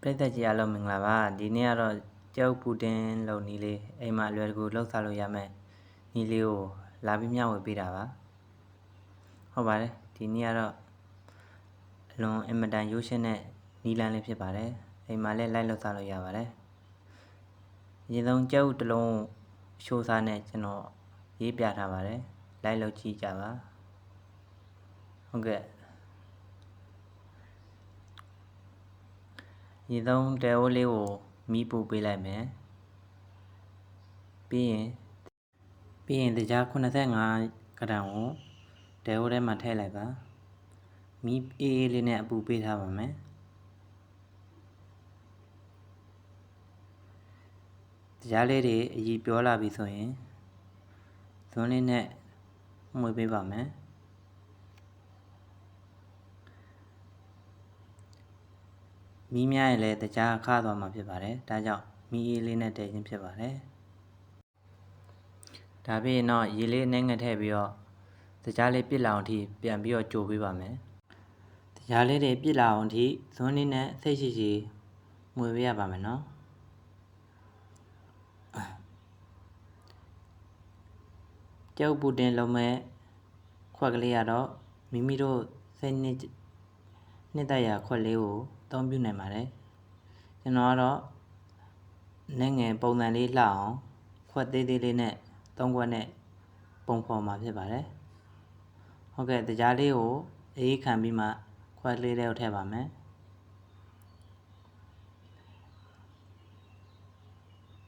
ပြည့်သက်ကြီးအားလုံးမင်္ဂလာပါဒီနေ့ကတော့ကျောက်ပူတင်လုံနီးလေးအိမ်မှာအလွယ်တကူလှုပ်ဆောင်လို့ရမယ်နီးလေးကိုလာပြီးမျှဝေပေးတာပါဟုတ်ပါတယ်ဒီနေ့ကတော့အလွန်အင်မတန်ရိုးရှင်းတဲ့နီးလန်းလေးဖြစ်ပါတယ်အိမ်မှာလည်းလိုက်လှုပ်ဆောင်လို့ရပါတယ်အရင်ဆုံးကျောက်တစ်လုံးရှိုးစားနဲ့ကျွန်တော်ရေးပြထားပါတယ်လိုက်လှုပ်ကြည့်ကြပါဟုတ်ကဲ့ ရေသုံးတဲအိုးလေးကိုမီးပူပေးလိုက်မယ်ပြီးရင်ပြီးရင်တရား85ဂရမ်ကိုတဲအိုးထဲမှာထည့်လိုက်ပါမီးအေးအေးလေးနဲ့အပူပေးထားပါမယ်တရားလေးတွေအည်ပြောလာပြီဆိုရင်ဇွန်းလေးနဲ့မှွေပေးပါမယ် မီးများရင်လည်းတကြားခါသွားမှာဖြစ်ပါတယ်ဒါကြောင့်မီးအေးလေးနဲ့တည်ခြင်းဖြစ်ပါတယ်ဒါပြီးရင်တော့ရေလေးအနှဲငယ်ထည့်ပြီးတော့တကြားလေးပြစ်လာအောင်အထိပြန်ပြီးတော့ကြိုပေးပါမယ်တကြားလေးတွေပြစ်လာအောင်အထိဇွန်းလေးနဲ့စိတ်ရှိရှိမှွေပေးရပါမယ်နော်ကျောက်ပူတင်လုံးမဲ့ခွက်ကလေးကတော့မိမိတို့စိတ်နှစ် နှစ်သက်ရာခွက်လေးကိုအသုံးပြုနိုင်ပါတယ်ကျွန်တော်ကတော့နဲ့ငယ်ပုံစံလေးလှအောင်ခွက်သေးသေးလေးနဲ့သုံးခွက်နဲ့ပုံဖော်มาဖြစ်ပါတယ်ဟုတ်ကဲ့တရားလေးကိုအေးခံပြီးမှခွက်လေးတွေကိုထည့်ပါမယ်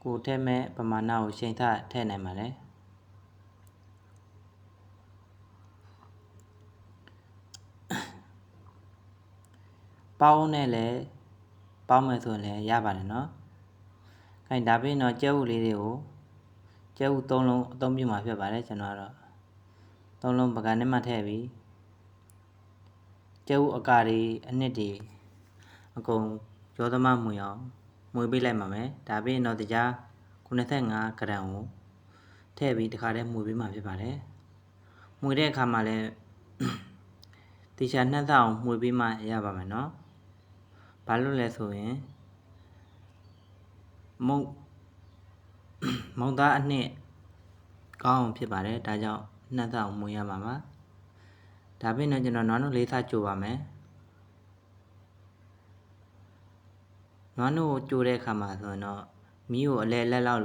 ကိုထည့်မဲ့ပမာဏကိုချိန်ထထည့်နိုင်ပါတယ် ပေါင်းနဲ့လည်းပေါင်းမယ်ဆိုရင်လည်းရပါတယ်နော်။ခိုင်ဒါပြင်တော့ကျဲဥလေးတွေကိုကျဲဥ၃လုံးအသုံးပြုမှာဖြစ်ပါတယ်ကျွန်တော်ကတော့၃လုံးပကံနဲ့မှထည့်ပြီးကျဲဥအကာတွေအနှစ်တွေအကုန်ရောသမမှွေအောင်မှွေပေးလိုက်ပါမယ်။ဒါပြင်တော့တရား85ဂရမ်ကိုထည့်ပြီးတခါတည်းမှွေပေးမှာဖြစ်ပါတယ်။မှွေတဲ့အခါမှာလည်းတေချာနှက်သအောင်မှွေပေးမှရပါမယ်နော်။ ဘာလို့လဲဆိုရင်မုံမုံသားအနှစ်ကောင်းအောင်ဖြစ်ပါတယ်ဒါကြောင့်နှက်အောင်မွေးရမှာပါဒါပြင်တော့ကျွန်တော်နွားနို့လေးစားကြိုပါမယ်နွားနို့ကိုကြိုတဲ့အခါမှာဆိုရင်တော့မီးကိုအလဲလက်လောက်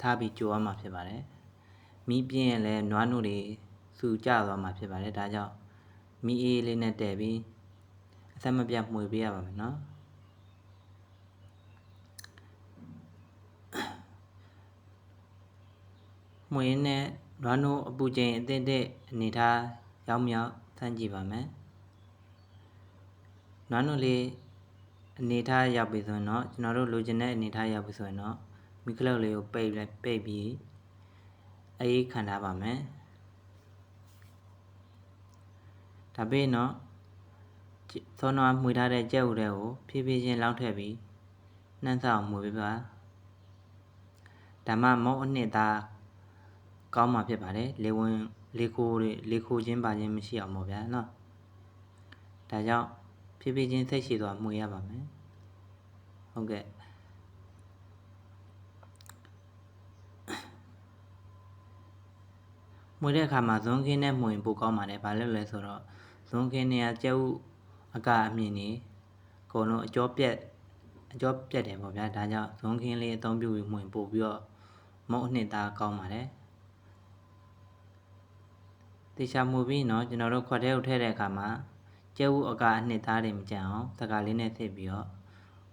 ထားပြီးကြိုရမှာဖြစ်ပါတယ်မီးပြင်းရင်လည်းနွားနို့တွေစူကျသွားမှာဖြစ်ပါတယ်ဒါကြောင့်မီးအေးလေးနဲ့တည်ပြီးအသက်မပြတ်မှွေပေးရပါမယ်နော် မွေးနဲ့လွမ်းတို့အပူချိန်အသင့်တဲ့အနေထားရောက်မြောက်ဆန်းကြည့်ပါမယ်။လွမ်းတို့လေးအနေထားရောက်ပြီဆိုရင်တော့ကျွန်တော်တို့လိုချင်တဲ့အနေထားရောက်ပြီဆိုရင်တော့မီကလောက်လေးကိုပိတ်လိုက်ပိတ်ပြီးအေးခံထားပါမယ်။ဒါပြီးတော့သောနာမှွေထားတဲ့ကြက်ဥတွေကိုဖြည်းဖြည်းချင်းလောင်းထည့်ပြီးနှမ်းဆောင်မှွေပေးပါဓမ္မမုံအနှစ်သား ကောင်းမှာဖြစ်ပါတယ်လေဝင်လေခိုးတွေလေခိုးခြင်းပါခြင်းမရှိအောင်ပေါ့ဗျာနော်ဒါကြောင့်ဖြည်းဖြည်းချင်းစိတ်ရှိသွားမှုရပါမယ်ဟုတ်ကဲ့မွေတဲ့အခါမှာဇွန်ခင်းနဲ့မွင်ပိုကောင်းပါတယ်ဘာလို့လဲဆိုတော့ဇွန်ခင်းနဲ့ကြက်ဥအကအမြင်နေအကုန်လုံးအကျော်ပြက်အကျော်ပြက်တယ်ပေါ့ဗျာဒါကြောင့်ဇွန်ခင်းလေးအသုံးပြုပြီးမွင်ပို့ပြီးတော့မုံအနှစ်သားကောင်းပါတယ် သေချာမှုပြီးတော့ကျွန်တော်တို့ခွက်ထဲကိုထည့်တဲ့အခါမှာကျဲဝူအကအနှစ်သားတွေမကြံအောင်သကာလေးနဲ့ထည့်ပြီးတော့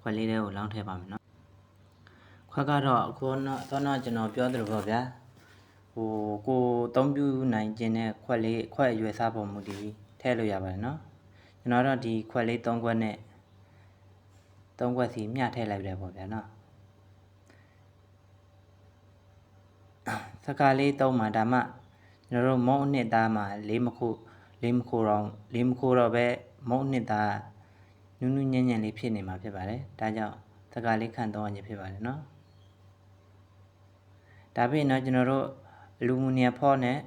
ခွက်လေးထဲကိုလောင်းထည့်ပါမယ်နော်ခွက်ကတော့အခုတော့တော့ကျွန်တော်ပြောသလိုပေါ့ဗျာဟိုကိုသုံးပြနိုင်ခြင်းနဲ့ခွက်လေးခွက်အရွယ်စားပုံမူတည်ပြီးထည့်လို့ရပါတယ်နော်ကျွန်တော်တော့ဒီခွက်လေး၃ခွက်နဲ့၃ခွက်စီမျှထည့်လိုက်တယ်ပေါ့ဗျာနော်သကာလေး၃မှာဒါမှ ကျွန်တော်တို့မုံအနှစ်သားမှာလေးမခုလေးမခုတော့လေးမခုတော့ပဲမုံအနှစ်သားနူးနူးညံ့ညံ့လေးဖြစ်နေမှာဖြစ်ပါတယ်ဒါကြောင့်စကားလေးခံတော့ခြင်းဖြစ်ပါတယ်နော်ဒါပြင်တော့ကျွန်တော်တို့အလူမီနီယံဖော့နဲ့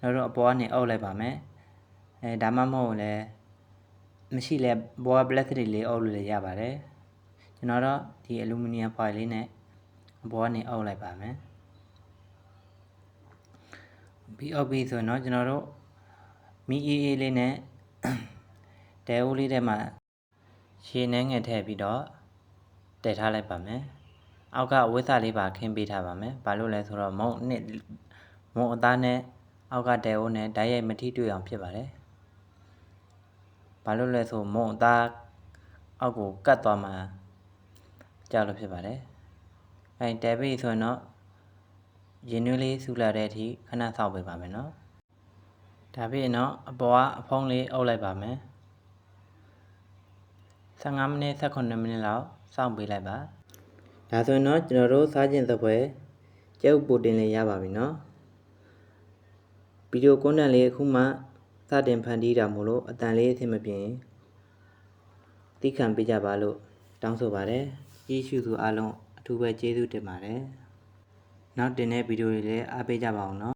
ကျွန်တော်တို့အပေါ်ကနေအုပ်လိုက်ပါမယ်အဲဒါမှမဟုတ်လည်းမရှိလဲဘောပလက်စတစ်လေးအုပ်လို့လည်းရပါတယ်ကျွန်တော်တော့ဒီအလူမီနီယံဖိုင်လေးနဲ့အပေါ်ကနေအုပ်လိုက်ပါမယ် ပြီးအုပ်ပြီးဆိုရင်တော့ကျွန်တော်တို့မီအေးအေးလေးနဲ့တဲအိုးလေးထဲမှာရှည်နှဲငယ်ထည့်ပြီးတော့တည်ထားလိုက်ပါမယ်အောက်ကဝိသလေးပါခင်းပေးထားပါမယ်ဘာလို့လဲဆိုတော့မုံနှစ်မုံအသားနဲ့အောက်ကတဲအိုးနဲ့ဓာတ်ရိုက်မထိတွေ့အောင်ဖြစ်ပါတယ်ဘာလို့လဲဆိုမုံအသားအောက်ကိုကတ်သွားမှာကြောက်လို့ဖြစ်ပါတယ်အဲတဲပိဆိုရင်တော့ ရင်နွေးလေးဆူလာတဲ့အထိခဏစောင့်ပေးပါမယ်နော်ဒါပြီးရင်တော့အပေါ်ကအဖုံးလေးအုပ်လိုက်ပါမယ်15မိနစ်18မိနစ်လောက်စောင့်ပေးလိုက်ပါဒါဆိုရင်တော့ကျွန်တော်တို့စားခြင်းသပွဲကျုပ်ပိုတင်လေးရပါပြီနော်ဗီဒီယိုကွန်တန့်လေးအခုမှစတင်ဖန်တီးတာမို့လို့အတန်လေးအဆင်မပြေရင်တိခံပေးကြပါလို့တောင်းဆိုပါတယ်ကြီးရှုသူအားလုံးအထူးပဲကျေးဇူးတင်ပါတယ် နောက်တင်တဲ့ဗီဒီယိုတွေလည်းအားပေးကြပါအောင်နော်